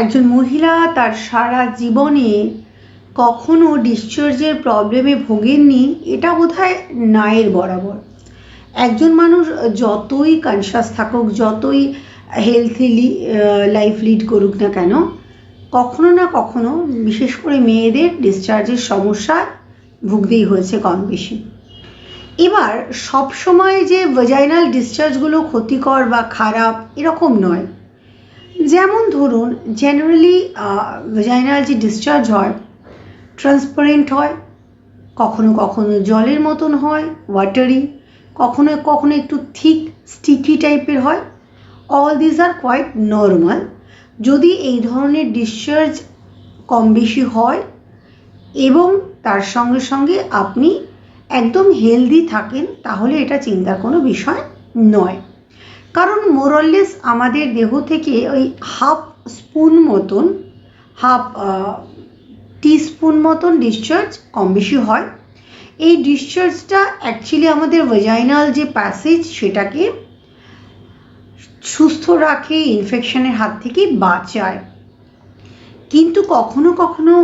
একজন মহিলা তার সারা জীবনে কখনো ডিসচার্জের প্রবলেমে ভোগেননি, এটা বোধহয় নায়ের বরাবর। একজন মানুষ যতই কনসাস থাকুক, যতই হেলথিলি লাইফ লিড করুক না কেন, কখনো না কখনো বিশেষ করে মেয়েদের ডিসচার্জের সমস্যা ভুগতেই হয়েছে কম বেশি। এবার সবসময় যে ভেজাইনাল ডিসচার্জগুলো ক্ষতিকর বা খারাপ এরকম নয়। যেমন ধরুন জেনারেলি ভেজাইনাল যে ডিসচার্জ হয় ট্রান্সপারেন্ট হয়, কখনো কখনো জলের মতন হয় ওয়াটারি কখনো কখনো একটু থিক স্টিকি টাইপের হয়। All this are quite normal যদি এই ধরনের ডিসচার্জ কম বেশি হয় এবং তার সঙ্গে সঙ্গে আপনি একদম হেলদি থাকেন, তাহলে এটা চিন্তার কোনো বিষয় নয়। কারণ মোরললেস আমাদের দেহ থেকে ওই হাফ স্পুন মতন, হাফ টিস্পুন মতন ডিসচার্জ কম বেশি হয়। এই ডিসচার্জটা অ্যাকচুয়ালি আমাদের ভেজাইনাল যে প্যাসেজ সেটাকে সুস্থ রাখে ইনফেকশনের হাত থেকে বাঁচায়। কিন্তু কখনো কখনো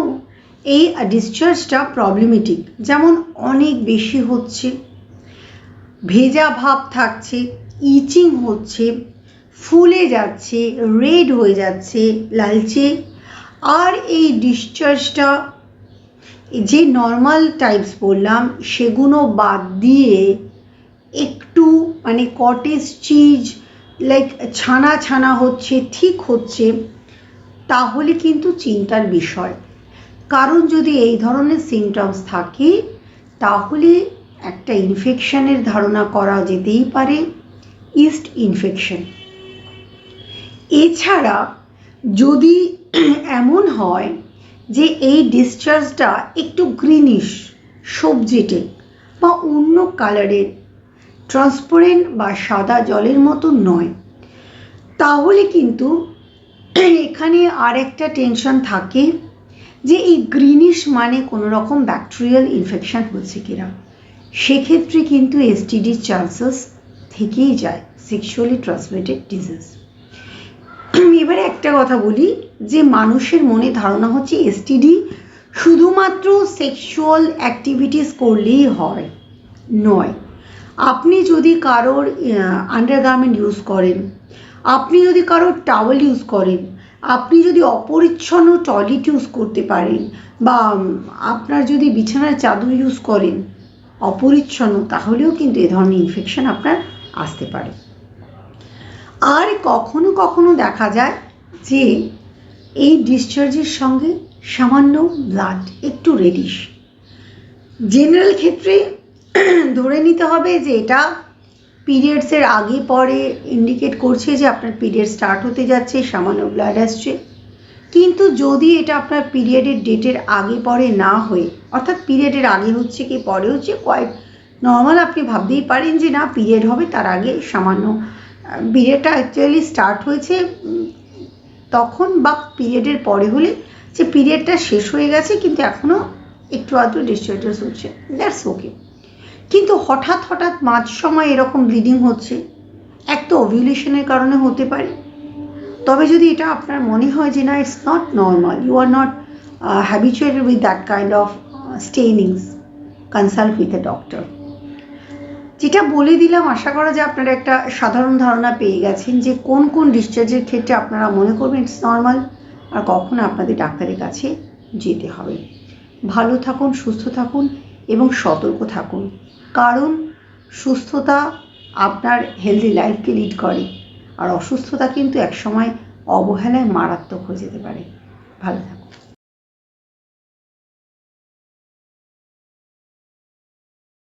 এই ডিসচার্জটা প্রবলেমেটিক যেমন অনেক বেশি হচ্ছে, ভেজা ভাব থাকছে ইচিং হচ্ছে, ফুলে যাচ্ছে, রেড হয়ে যাচ্ছে, লালচে। আর এই ডিসচার্জটা যে নর্মাল টাইপস বললাম সেগুলো বাদ দিয়ে একটু মানে কটেজ চিজ লাইক ছানা ছানা হচ্ছে, ঠিক হচ্ছে, তাহলে কিন্তু চিন্তার বিষয়। কারণ যদি এই ধরনের সিমটমস থাকে, তাহলে একটা ইনফেকশনের ধারণা করা যেতেই পারে। ইস্ট ইনফেকশন এছাড়া যদি এমন হয় যে এই ডিসচার্জটা একটু গ্রিনিশ সবজিটে বা অন্য কালারের ট্রান্সপারেন্ট বা সাদা জলের মতো নয়, তাহলে কিন্তু এখানে আরেকটা টেনশন থাকে যে এই গ্রিনিশ মানে কোনো রকম ব্যাকটেরিয়াল ইনফেকশন হচ্ছে কিনা। সেক্ষেত্রে কিন্তু এসটিডির চান্সেস থেকেই যায়। সেক্সুয়ালি ট্রান্সমিটেড ডিজিজ এবারে একটা কথা বলি, যে মানুষের মনে ধারণা হচ্ছে এসটিডি শুধুমাত্র সেক্সুয়াল অ্যাক্টিভিটিস করলেই হয়, নয়। আপনি যদি কারোর আন্ডারগার্মেন্ট ইউজ করেন, আপনি যদি কারোর টাওয়েল ইউজ করেন, আপনি যদি অপরিচ্ছন্ন টয়লেট ইউজ করতে পারেন, বা আপনার যদি বিছানার চাদর ইউজ করেন, অপরিচ্ছন্ন, তাহলেও কিন্তু এ ধরনের ইনফেকশন আপনার আসতে পারে। আর কখনো কখনো দেখা যায় যে এই ডিসচার্জের সঙ্গে সামান্য ব্লাড একটু রেডিশ জেনারেল ক্ষেত্রে ধরে নিতে হবে যে এটা পিরিয়ডসের আগে পরে ইন্ডিকেট করছে যে আপনার পিরিয়ড স্টার্ট হতে যাচ্ছে, সামান্য ব্লাড আসছে। কিন্তু যদি এটা আপনার পিরিয়ডের ডেটের আগে পরে না হয়ে, অর্থাৎ পিরিয়ডের আগে হচ্ছে কি, পরে হচ্ছে কয়েক নর্মাল আপনি ভাবতেই পারেন যে না পিরিয়ড হবে তার আগে সামান্য পিরিয়ডটা অ্যাকচুয়ালি স্টার্ট হয়েছে তখন বা পিরিয়ডের পরে হলে। যে পিরিয়ডটা শেষ হয়ে গেছে, কিন্তু এখনও একটু আধটু ডিসচার্জেস হচ্ছে। দ্যাটস ওকে কিন্তু হঠাৎ হঠাৎ মাঝ সময় এরকম ব্লিডিং হচ্ছে, এক তো ওভিউলেশনের কারণে হতে পারে। তবে যদি এটা আপনার মনে হয় যে না it's not normal you are not habituated with that kind of stainings consult with a doctor যেটা বলে দিলাম, আশা করা যে আপনারা একটা সাধারণ ধারণা পেয়ে গেছেন যে কোন কোন ডিসচার্জের ক্ষেত্রে আপনারা মনে করবেন ইটস নর্মাল আর কখন আপনাদের ডাক্তারের কাছে যেতে হবে। ভালো থাকুন, সুস্থ থাকুন এবং সতর্ক থাকুন। কারণ সুস্থতা আপনার হেলদি লাইফকে লিড করে আর অসুস্থতা কিন্তু একসময় অবহেলায় মারাত্মক হয়ে যেতে পারে। ভালো থাকুন।